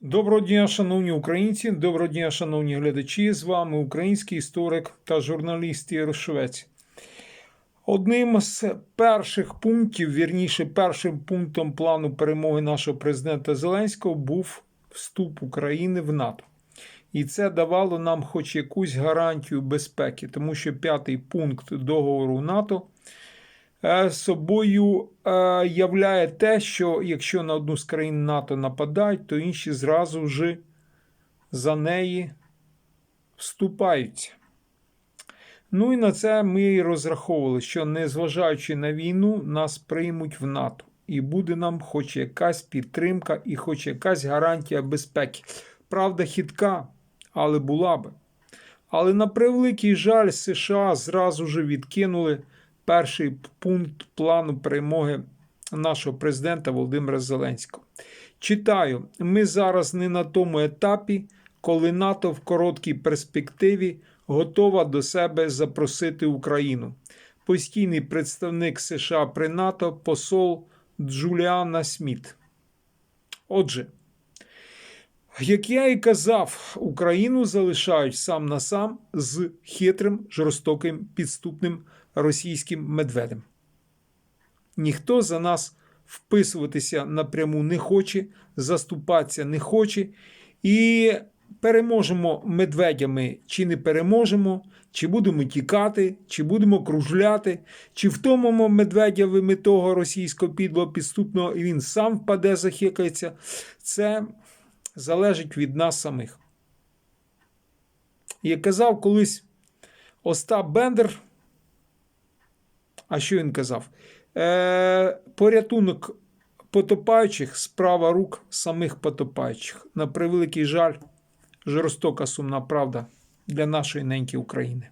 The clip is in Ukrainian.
Доброго дня, шановні українці, доброго дня, шановні глядачі. З вами український історик та журналіст Ярошовець. Одним з перших пунктів, вірніше, першим пунктом плану перемоги нашого президента Зеленського був вступ України в НАТО. І це давало нам хоч якусь гарантію безпеки, тому що п'ятий пункт договору НАТО собою е, являє те, що якщо на одну з країн НАТО нападають, то інші зразу ж за неї вступаються. Ну і на це ми і розраховували, що незважаючи на війну, нас приймуть в НАТО. І буде нам хоч якась підтримка і хоч якась гарантія безпеки. Правда, хитка, але була би. Але на превеликий жаль, США зразу ж відкинули перший пункт плану перемоги нашого президента Володимира Зеленського. Читаю: ми зараз не на тому етапі, коли НАТО в короткій перспективі готова до себе запросити Україну. Постійний представник США при НАТО посол Джуліана Сміт. Отже, як я і казав, Україну залишають сам на сам з хитрим, жорстоким, підступним російським медведем. Ніхто за нас вписуватися напряму не хоче, заступатися не хоче. І переможемо медведями чи не переможемо, чи будемо тікати, чи будемо кружляти, чи втомимо медведя того російського підлого підступного, і він сам впаде, захикається. Це залежить від нас самих. Як казав колись Остап Бендер, а що він казав? Е, порятунок потопаючих справа рук самих потопаючих. На превеликий жаль, жорстока сумна правда для нашої неньки України.